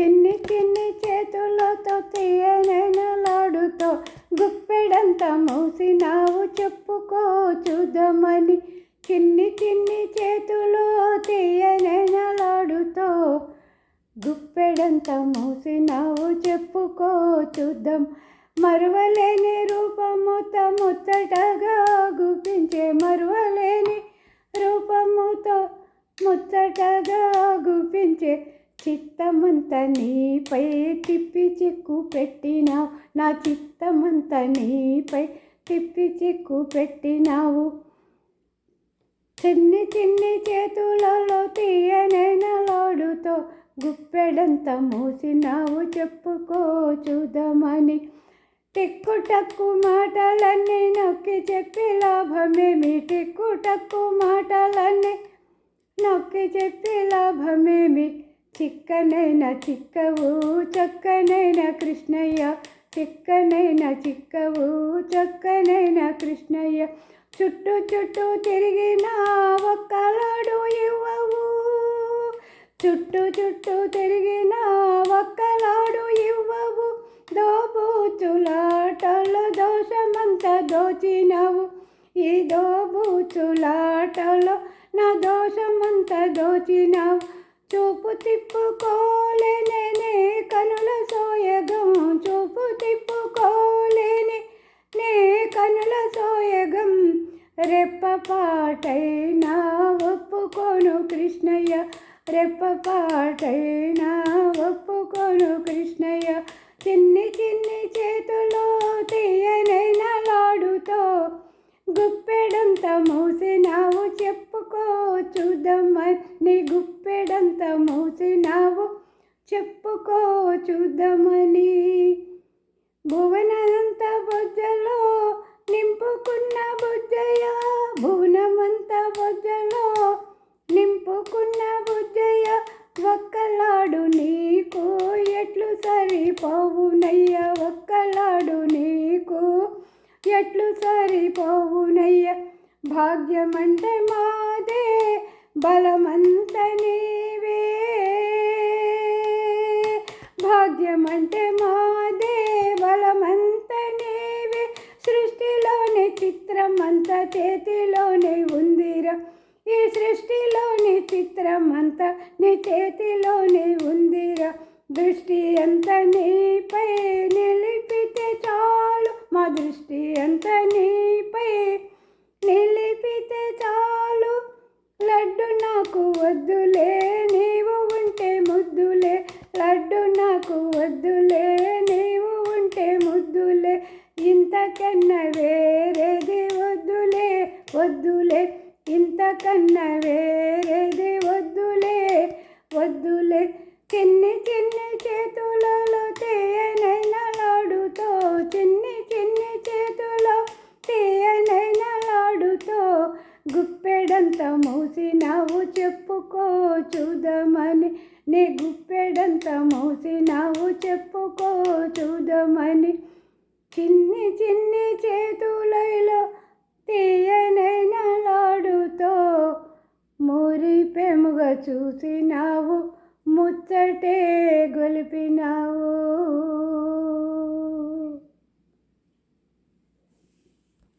చిన్ని చిన్ని చేతులతో తీయనలాడుతో గుప్పెడంత మూసినావు చెప్పుకో చూద్దామని. చిన్ని చిన్ని చేతులు తీయనలాడుతో గుప్పెడంత మూసినావు చెప్పుకో చూద్దాం. మరువలేని రూపముతో ముచ్చటగా గుపించే మరువలేని రూపముతో ముచ్చటగా గుపించే చిత్తమంత నీపై తిప్పి చిక్కు పెట్టినావు. నా చిత్తమంతా నీపై తిప్పి చిక్కు పెట్టినావు. చిన్ని చిన్ని చేతులలో తీయనైనలాడుతో గుప్పెడంత మూసినావు. చెప్పుకో చూద్దామని టిక్కు టక్కు మాటలన్నీ నొక్కి చెప్పి లాభమేమి? టిక్కు టక్కు మాటలన్నీ నొక్కి చెప్పి లాభమేమి? చిక్కనైన చిక్కవు చక్కనైన కృష్ణయ్య. చిక్కనైన చిక్కవు చక్కనైన కృష్ణయ్య. చుట్టూ చుట్టూ తిరిగిన ఒక్కలాడు ఇవ్వవు. చుట్టూ చుట్టూ తిరిగిన ఒక్కలాడు ఇవ్వవు. దోబూచులాటలో దోషమంతా దోచినావు. ఈ దోబూచులాటలో నా దోషమంతా దోచినావు. చూపు తిప్పుకోలేనే కనుల సోయగం. చూపు తిప్పుకోలేని నే కనుల సోయగం. రెప్పపాటైనా ఒప్పుకోను కృష్ణయ్య. రెప్పపాటైనా ఒప్పుకోను కృష్ణయ్య. చిన్ని చిన్ని చేతులో తీయనైన లాడుతో. గుప్పెడంత మూసి నీ గుప్పెడంత మూసినావు. చెప్పుకో చూద్దామని. భువనంత బొజ్జలో నింపుకున్న బుజ్జయ్య. భువనమంత బొజ్జలో నింపుకున్న బుజ్జయ్య. ఒక్కలాడు నీకు ఎట్లు సరిపోవునయ్య? ఒక్కలాడు నీకు ఎట్లు సరిపోవునయ్య? భాగ్యమంటే మా బలమంత నీవే. భాగ్యమంటే మాదే బలమంత నీవే. సృష్టిలోని చిత్రమంత చేతిలోనే ఉందిరా. ఈ సృష్టిలోని చిత్రమంతా నీ చేతిలోనే ఉందిరా. దృష్టి అంత నీ నిలిపితే చాలు మా దృష్టి ఎంత నీపై నిలిపితే చాలు లడ్డు నాకు వద్దులే నీవు ఉంటే ముద్దులే. లడ్డు నాకు వద్దులే నీవు ఉంటే ముద్దులే. ఇంతకన్నా వేరేది వద్దులే వద్దులే. ఇంతకన్నా వేరేది వద్దులే వద్దులే. చిన్ని చిన్ని చేతులలో తేయనైన లాడుతో చిన్ని చిన్ని చేతులో తేయనైన లాడుతో. గుప్పెడంత చెప్పుకో చూదమని నీ గుప్పెడంత మూసినావు చెప్పుకో చూదమని చిన్ని చిన్ని చేతులలో తీయనైన లాడుతో మురిపెముగా చూసినావు ముచ్చటే గొలిపినా